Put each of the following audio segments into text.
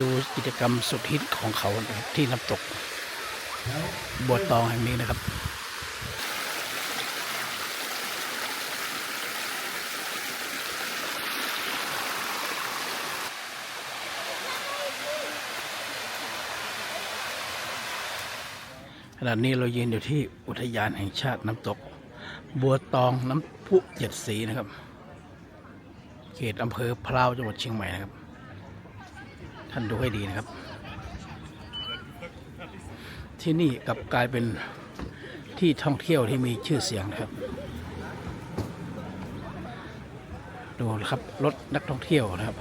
ดูกิจกรรมสุดฮิตของเขาที่น้ำตกบัวตองแห่งนี้นะครับขณะนี้เรายืนอยู่ที่อุทยานแห่งชาติน้ำตก บัวตองน้ำพุเจ็ดสีนะครับ เขตอำเภอพร้าวจังหวัดเชียงใหม่นะครับ ท่านดูให้ดีนะครับ ที่นี่กลับกลายเป็นที่ท่องเที่ยวที่มีชื่อเสียงนะครับ ดูนะครับรถนักท่องเที่ยวนะครับ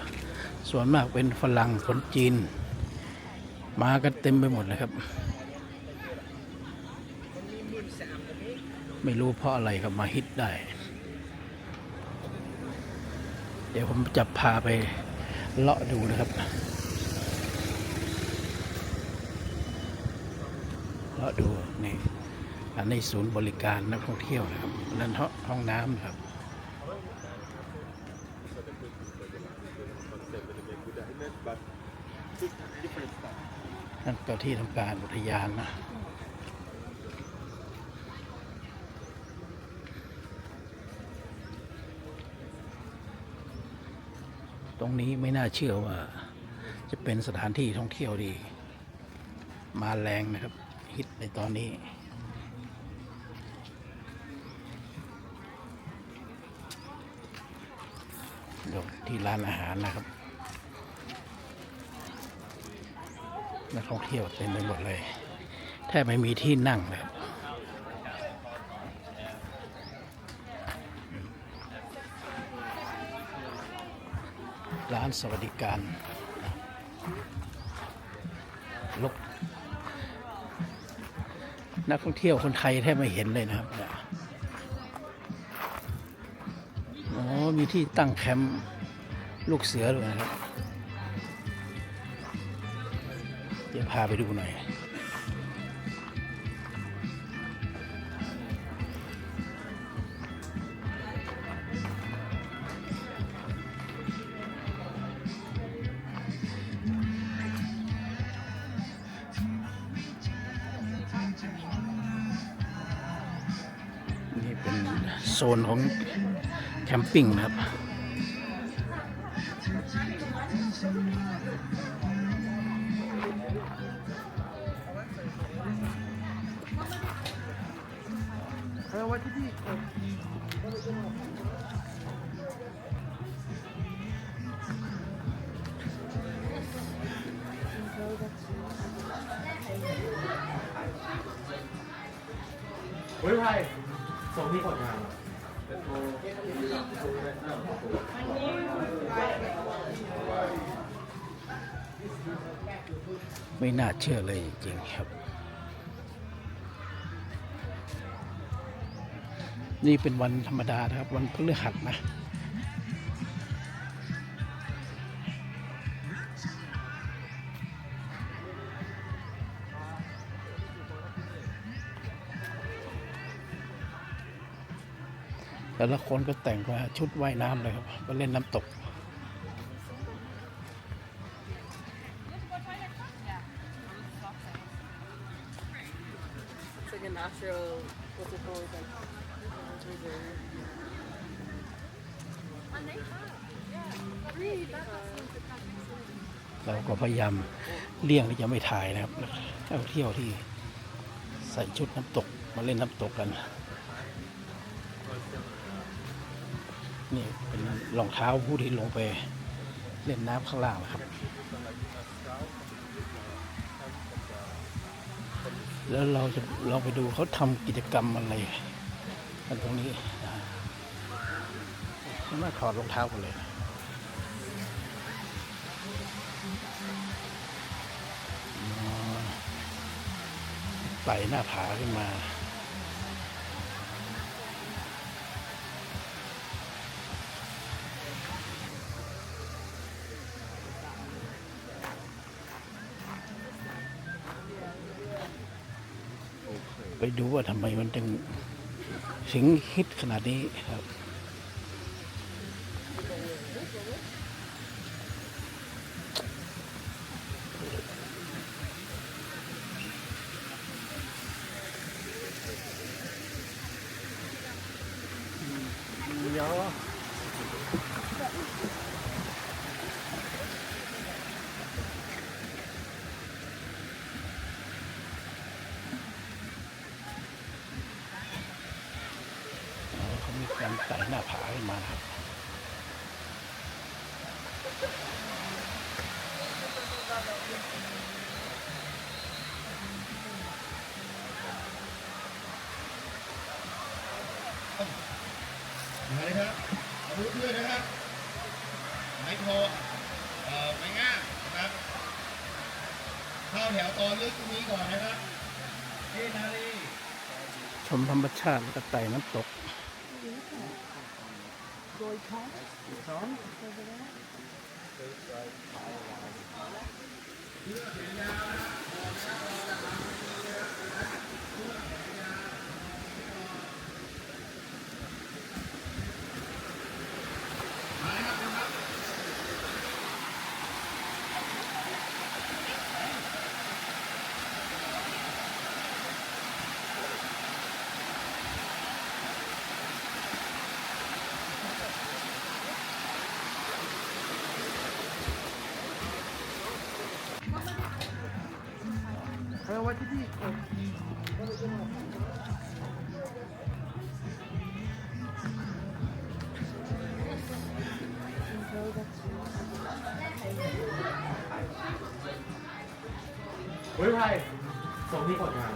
ส่วนมากเป็นฝรั่งคนจีน มากันเต็มไปหมดเลยครับ ไม่รู้เพราะอะไรครับมาฮิตได้ เดี๋ยวผมจะพาไปเลาะดูนะครับ เลาะดูนี่อันนี้ศูนย์บริการนักท่องเที่ยวนะครับนั่นห้องน้ำครับนั่นก็ที่ทำการอุทยานนะตรงนี้ไม่น่าเชื่อว่า จะเป็นสถานที่ท่องเที่ยวดี มาแรงนะครับ ฮิตในตอนนี้เดี๋ยวที่ร้านอาหารนะครับนักท่องเที่ยวเต็มไปหมดเลยแทบไม่มีที่นั่งเลยร้านสวัสดิการลก นักท่องเที่ยวคนไทยแทบไม่เห็นเลยนะครับเนี่ยอ๋อมีที่ตั้งแคมป์ลูกเสือด้วยนะครับเดี๋ยวพาไปดูหน่อย โซนของแคมปิ้งนะครับเฮ้ยไพ่ส่งที่ผลงาน ไม่น่าเชื่อเลยจริงๆครับ นี่เป็นวันธรรมดานะครับ วันพฤหัสนะแต่ละคนก็แต่งมาชุดว่ายน้ำเลยครับมาเล่นน้ำตก natural, what's it called? Like, reserve. เราก็พยายามเลี่ยงที่จะไม่ถ่ายนะครับนักท่องเที่ยวที่ใส่ชุดน้ำตกมาเล่นน้ำตกกันนี่เป็นรองเท้าผู้ที่ลงไปเล่นน้ำข้างล่างนะครับ แล้วเราจะลองไปดูเขาทำกิจกรรมอะไรกันตรงนี้นะสามาถอดรองเท้ากันเลยไต่หน้าผาขึ้นมา ดูว่าทำไมมันถึงสิงคิดขนาดนี้ครับ เน้าผาขึ้นมานะครับ มาเลยครับอาวุธด้วยนะครับไม้โทเอ่อไม้งามนะครับเข้าแถวตอนลึกตรงนี้ก่อนนะครับเฮ้นาลีชมธรรมชาติแล้วก็ไต่น้ำตก Roy Kong over there. เฮ้ยไพ่ส่งที่ผลงาน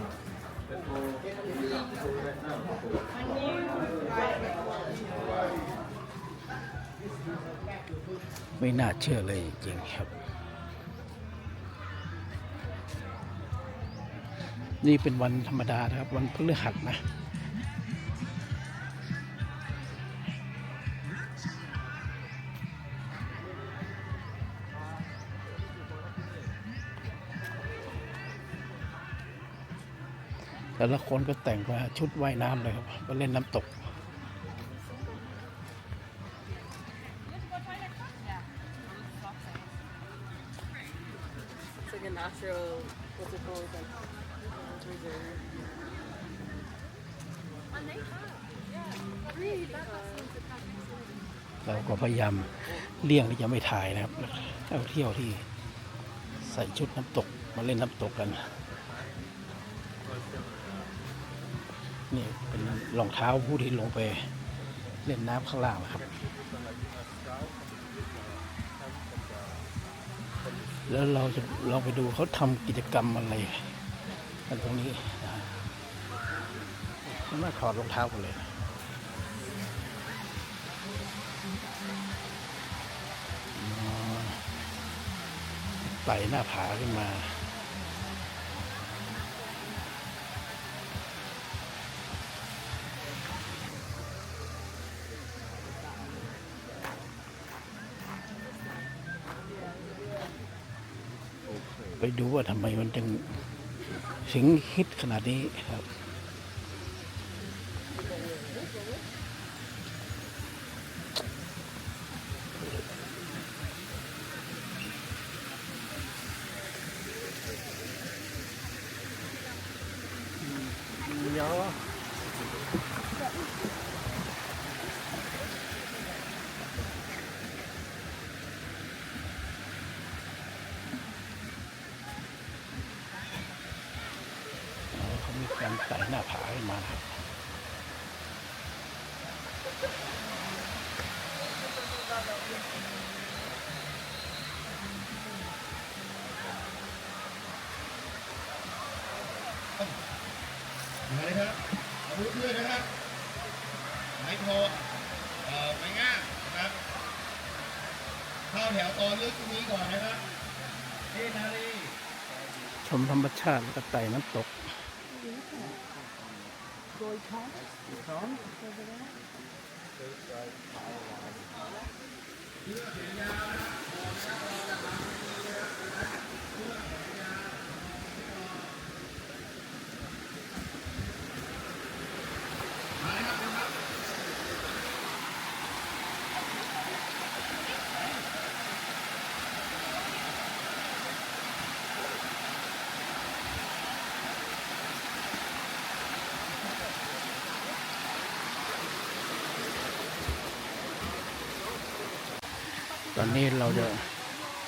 ไม่น่าเชื่อเลยจริงครับ นี่เป็นวันธรรมดานะครับ วันพฤหัสนะแต่ละคนก็แต่งมาชุดว่ายน้ำเลยครับก็เล่นน้ำตก เราก็พยายามเลี่ยงที่จะไม่ถ่ายนะครับนักท่องเที่ยวที่ใส่ชุดน้ำตกมาเล่นน้ำตกกันนี่เป็นรองเท้าผู้ที่ลงไปเล่นน้ำข้างล่างนะครับ แล้วเราจะลองไปดูเขาทำกิจกรรมอะไรกันตรงนี้นะไม่ถอดรองเท้ากันเลย ไต่หน้าผาขึ้นมา ไปดูว่าทำไมมันจึงถึงฮิตขนาดนี้ครับ อ๋อเขามีการไต่หน้าผาขึ้นมานะครับ มาเลยครับอาวุธด้วยนะครับ ไม้ โทเอ่อไม้งามนะครับเข้าแถวตอนลึกตรงนี้ก่อนนะครับเฮ้นาลีชมธรรมชาติแล้วก็ไต่น้ำตก Roy Kong over there. ตอนนี้เราจะ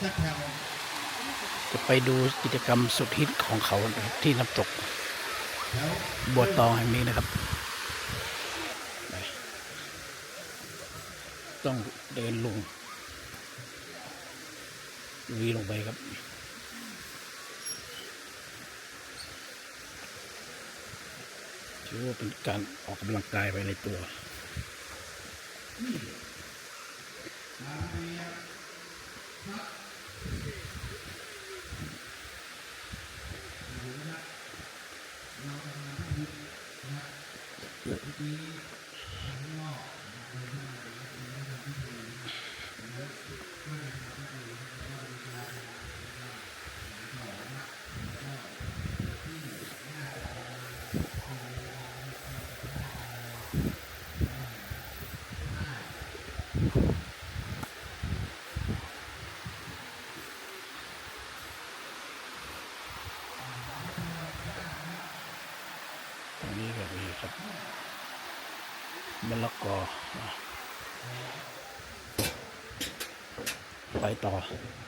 สักแถวจะจะไปดูกิจกรรมสุดฮิตของเขาที่น้ำตกบัวตองแห่งนี้นะครับ ต้องเดินลงวีลงไปครับถือว่าเป็นการออกกำลังกายไปในตัวต มะละ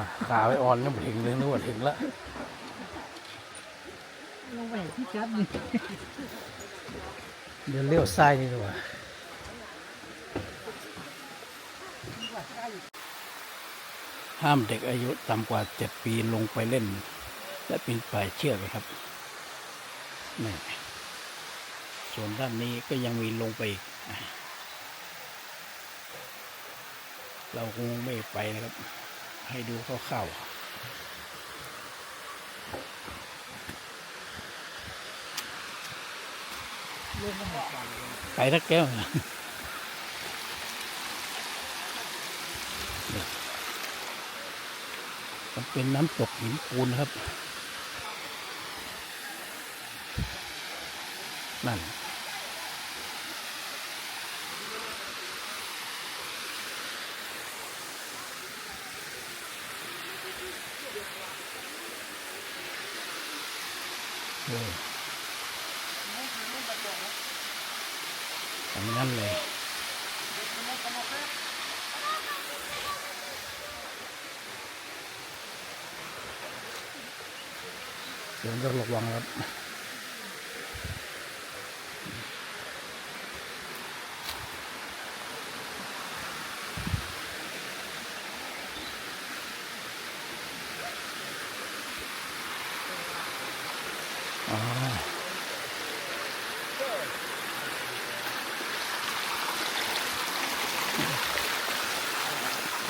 ว่าขาไว้อ่อนยังไม่ถึงเลยนึกว่าถึงแล้วลงไปที่จับนี่เดี๋ยวเลี้ยวซ้ายนี่ดีกว่าห้ามเด็กอายุต่ำกว่าเจ็ดปีลงไปเล่น และปีนป่ายเชือกเลยครับนี่ส่วนด้านนี้ก็ยังมีลงไปอีกอะเราคงไม่ไปนะครับ ให้ดูคร่าวๆไปทักแก้วมันเป็นน้ำตกหินปูนครับ นั่น นั้นเลยเดี๋ยวต้องระวังครับ อ๋อ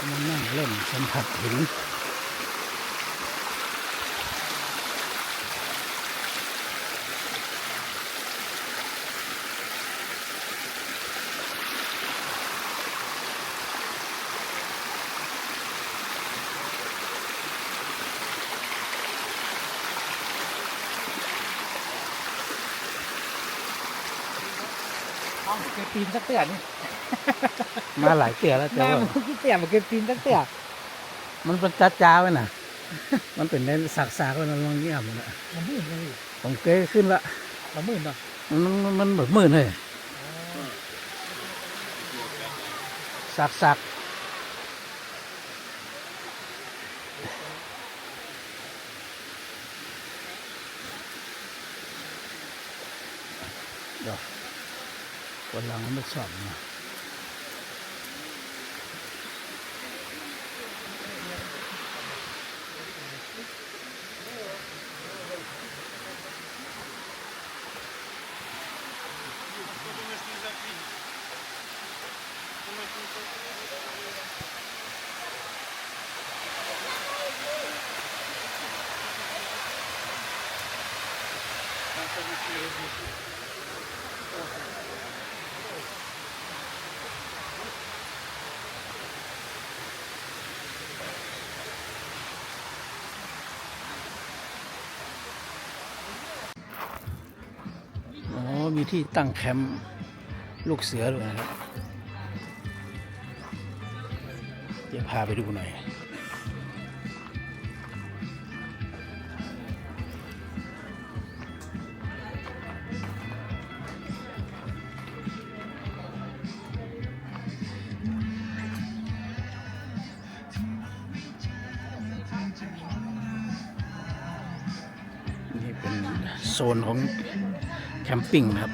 มันนั่งเล่น สัมผัสหินอ๋อเก็บปีนสักเตือนนี่มาหลายเตือแล้วแต่แม่ว่ามันขี้เตียมันเก็บปีนสักเตือน มันเป็นจ้าจ้าๆไว้น่ะ มันเป็นในสากสากๆไว้นะลองเงี้ยมันน่ะมันมืดเลยผมเกยขึ้นละมันมืดเนาะมันมันมันแบบมืดเลยสากสากเดี๋ยววันหลังไม่สอนนะ มีที่ตั้งแคมป์ลูกเสือด้วยนะครับ เดี๋ยวพาไปดูหน่อย โซนของแคมปิ้งครับ